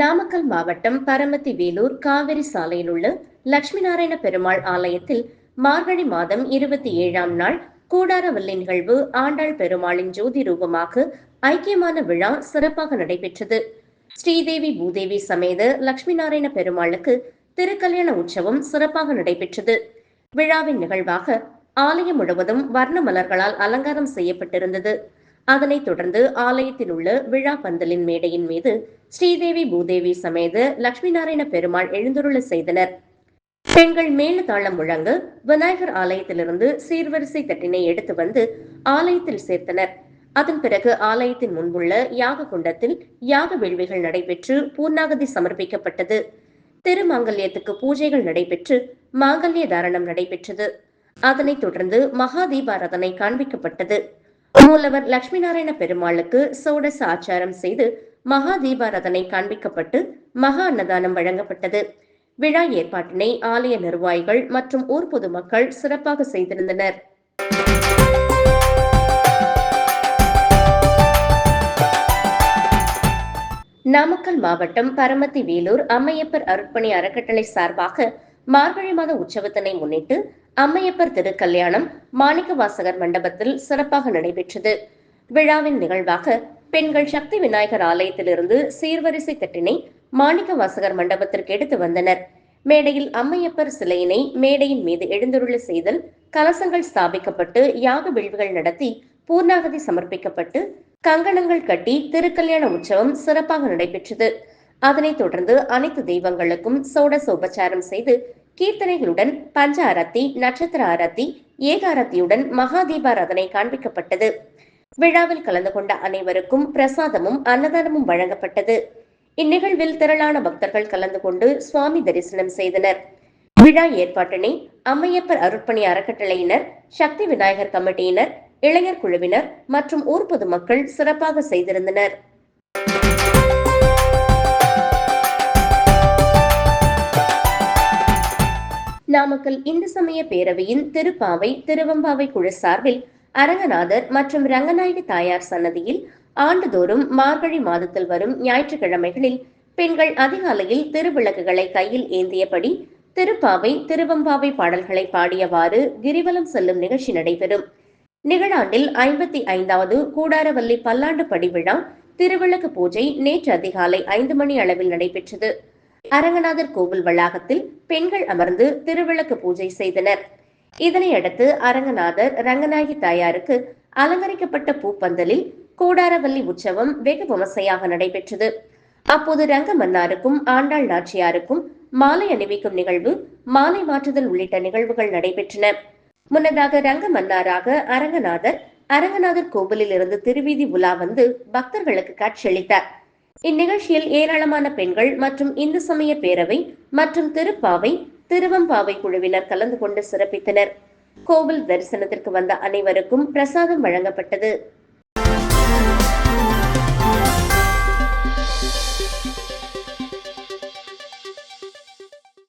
நாமக்கல் மாவட்டம் பரமத்தி வேலூர் காவிரி சாலையில் உள்ள லட்சுமி நாராயண பெருமாள் ஆலயத்தில் மார்கழி மாதம் இருபத்தி ஏழாம் நாள் கூடாரவல்லி நிகழ்வு ஆண்டாள் பெருமாளின் ஜோதி ரூபமாக ஐக்கியமான விழா சிறப்பாக நடைபெற்றது. ஸ்ரீதேவி பூதேவி சமேத லட்சுமி நாராயண பெருமாளுக்கு திருக்கல்யாண உற்சவம் சிறப்பாக நடைபெற்றது. விழாவின் நிகழ்வாக ஆலயம் முழுவதும் வர்ண மலர்களால் அலங்காரம் செய்யப்பட்டிருந்தது. அதனைத் தொடர்ந்து ஆலயத்தில் உள்ள விழா பந்தலின் மேடையின் மீது ஸ்ரீதேவி பூதேவி சமேத லட்சுமி நாராயண பெருமாள் எழுந்தருள செய்தனர். பெண்கள் மேல தாளம் முழங்க விநாயகர் ஆலயத்திலிருந்து சீர்வரிசை தட்டினை எடுத்து வந்து ஆலயத்தில் சேர்த்தனர். அதன் பிறகு ஆலயத்தின் முன்புள்ள யாக குண்டத்தில் யாக வேள்விகள் நடைபெற்று பூர்ணாகதி சமர்ப்பிக்கப்பட்டது. திருமாங்கல்யத்துக்கு பூஜைகள் நடைபெற்று மாங்கல்ய தாரணம் நடைபெற்றது. அதனைத் தொடர்ந்து மகா தீபாராதனை காண்பிக்கப்பட்டது. மூலவர் லட்சுமி நாராயண பெருமாளுக்கு சோடச ஆச்சாரம் செய்து மகா தீபாராதனை காண்பிக்கப்பட்டு மகா அன்னதானம் வழங்கப்பட்டது. விழா ஏற்பாட்டினை ஆலய நிர்வாகிகள் மற்றும் ஊர் பொதுமக்கள் சிறப்பாக செய்திருந்தனர். நாமக்கல் மாவட்டம் பரமத்தி வேலூர் அம்மையப்பர் அருட்பணி அறக்கட்டளை சார்பாக மார்கழி மாத உற்சவத்தினை முன்னிட்டு அம்மையப்பர் திருக்கல்யாணம் மாணிக்க வாசகர் மண்டபத்தில் சிறப்பாக நடைபெற்றது. விழாவின் நிகழ்வாக பெண்கள் சக்தி விநாயகர் ஆலயத்திலிருந்து சீர்வரிசை தட்டினை மாணிக்க வாசகர் மண்டபத்திற்கு எடுத்து வந்தனர். மேடையில் அம்மையப்பர் சிலையினை மேடையின் மீது எழுந்துருள செய்தல் கலசங்கள் ஸ்தாபிக்கப்பட்டு யாக விழ்வுகள் நடத்தி பூர்ணாகதி சமர்ப்பிக்கப்பட்டு கங்கணங்கள் கட்டி திருக்கல்யாண உற்சவம் சிறப்பாக நடைபெற்றது. அதனைத் தொடர்ந்து அனைத்து தெய்வங்களுக்கும் சோடச உபச்சாரம் செய்து கீர்த்தனைகளுடன் பஞ்ச அரத்தி நட்சத்திர அரத்தி ஏகாரத்தியுடன் மகாதீபாராதனை காண்பிக்கப்பட்டது. விழாவில் கலந்து கொண்ட அனைவருக்கும் பிரசாதமும் அன்னதானமும் வழங்கப்பட்டது. இந்நிகழ்வில் திரளான பக்தர்கள் கலந்து கொண்டு சுவாமி தரிசனம் செய்தனர். விழா ஏற்பாட்டினை அம்மையப்பர் அருட்பணி அறக்கட்டளையினர் சக்தி விநாயகர் கமிட்டியினர் இளைஞர் குழுவினர் மற்றும் ஊர் பொதுமக்கள் சிறப்பாக செய்திருந்தனர். நாமக்கல் இந்து சமய பேரவையின் திருப்பாவை திருவம்பாவை குழு சார்பில் அரங்கநாதர் மற்றும் ரங்கநாயகி தாயார் சன்னதியில் ஆண்டுதோறும் மார்கழி மாதத்தில் வரும் ஞாயிற்றுக்கிழமைகளில் பெண்கள் அதிகாலையில் திருவிளக்குகளை கையில் ஏந்தியபடி திருப்பாவை திருவம்பாவை பாடல்களை பாடியவாறு கிரிவலம் செல்லும் நிகழ்ச்சி நடைபெறும். நிகழாண்டில் ஐம்பத்தி ஐந்தாவது கூடாரவல்லி பல்லாண்டு படிவிழா திருவிளக்கு பூஜை நேற்று அதிகாலை ஐந்து மணி அளவில் நடைபெற்றது. அரங்கநாதர் கோவில் வளாகத்தில் பெண்கள் அமர்ந்து திருவிளக்கு பூஜை செய்தனர். இதனையடுத்து அரங்கநாதர் ரங்கநாயகி தாயாருக்கு அலங்கரிக்கப்பட்ட பூப்பந்தலில் கூடாரவல்லி உற்சவம் வெகு விமர்சையாக நடைபெற்றது. அப்போது ரங்க மன்னாருக்கும் ஆண்டாள் நாச்சியாருக்கும் மாலை அணிவிக்கும் நிகழ்வு மாலை மாற்றுதல் உள்ளிட்ட நிகழ்வுகள் நடைபெற்றன. முன்னதாக ரங்க மன்னாராக அரங்கநாதர் அரங்கநாதர் கோவிலில் இருந்து திருவீதி உலா வந்து பக்தர்களுக்கு காட்சியளித்தார். இந்நிகழ்ச்சியில் ஏராளமான பெண்கள் மற்றும் இந்து சமய பேரவை மற்றும் திருப்பாவை திருவம்பாவை குழுவினர் கலந்து கொண்டு சிறப்பித்தனர். கோவில் தரிசனத்திற்கு வந்த அனைவருக்கும் பிரசாதம் வழங்கப்பட்டது.